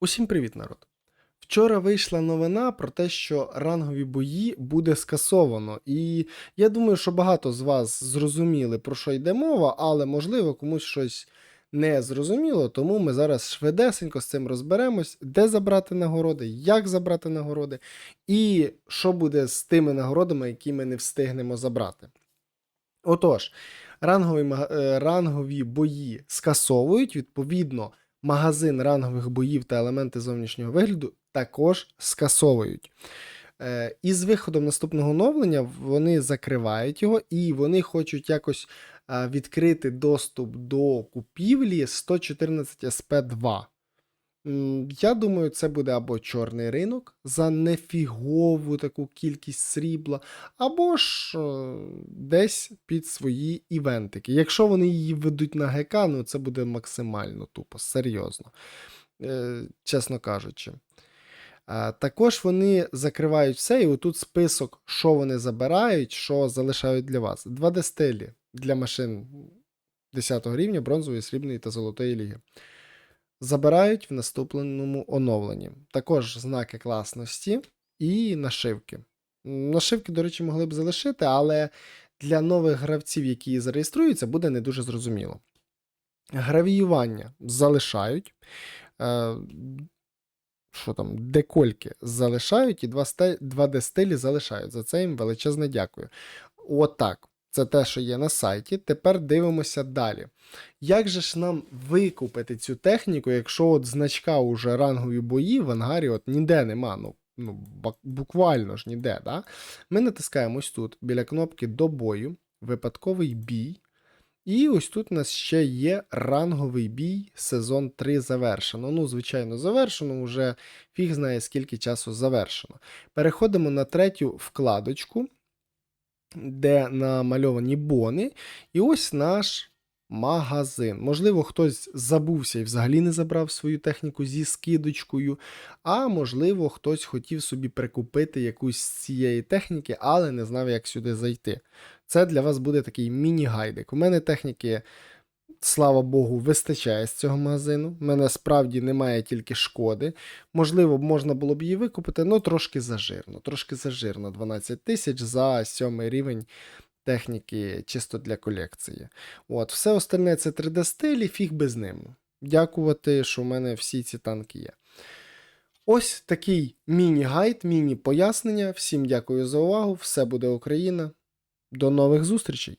Усім привіт, народ! Вчора вийшла новина про те, що рангові бої буде скасовано, і я думаю, що багато з вас зрозуміли, про що йде мова, але можливо комусь щось не зрозуміло, тому ми зараз швидесенько з цим розберемось, де забрати нагороди, як забрати нагороди, і що буде з тими нагородами, які ми не встигнемо забрати. Отож, рангові, е, рангові бої скасовують, відповідно, магазин рангових боїв та елементи зовнішнього вигляду також скасовують. Е, І з виходом наступного оновлення вони закривають його і вони хочуть якось е, відкрити доступ до купівлі 114 SP2. М, Я думаю, це буде або чорний ринок за нефігову таку кількість срібла, або ж е, десь під свої івентики. Якщо вони її ведуть на ГК, ну це буде максимально тупо, серйозно, е, чесно кажучи. Також вони закривають все, і отут список, що вони забирають, що залишають для вас. 2D стилі для машин 10 рівня, бронзової, срібної та золотої ліги. Забирають в наступному оновленні. Також знаки класності і нашивки. Нашивки, до речі, могли б залишити, але для нових гравців, які зареєструються, буде не дуже зрозуміло. Гравіювання залишають. Е, що там, декольки залишають, і 2D стилі залишають. За це їм величезне дякую. Отак. Це те, що є на сайті. Тепер дивимося далі. Як же ж нам викупити цю техніку, якщо от значка уже рангові бої в ангарі от ніде нема, ну, ну буквально ж ніде. Да? Ми натискаємо ось тут біля кнопки до бою, випадковий бій. І ось тут у нас ще є ранговий бій, сезон 3 завершено. Ну, звичайно, завершено, вже фіг знає скільки часу завершено. Переходимо на третю вкладочку, де намальовані бони. І ось наш магазин. Можливо, хтось забувся і взагалі не забрав свою техніку зі скидочкою, а можливо, хтось хотів собі прикупити якусь з цієї техніки, але не знав, як сюди зайти. Це для вас буде такий міні-гайдик. У мене техніки, слава Богу, вистачає з цього магазину. Мене справді немає тільки шкоди. Можливо, можна було б її викупити, але трошки зажирно. Трошки зажирно. 12 тисяч за сьомий рівень техніки чисто для колекції. От, все остальне це 3D стилі, фіг без ним. Дякувати, що в мене всі ці танки є. Ось такий міні-гайд, міні-пояснення. Всім дякую за увагу. Все буде Україна. До нових зустрічей!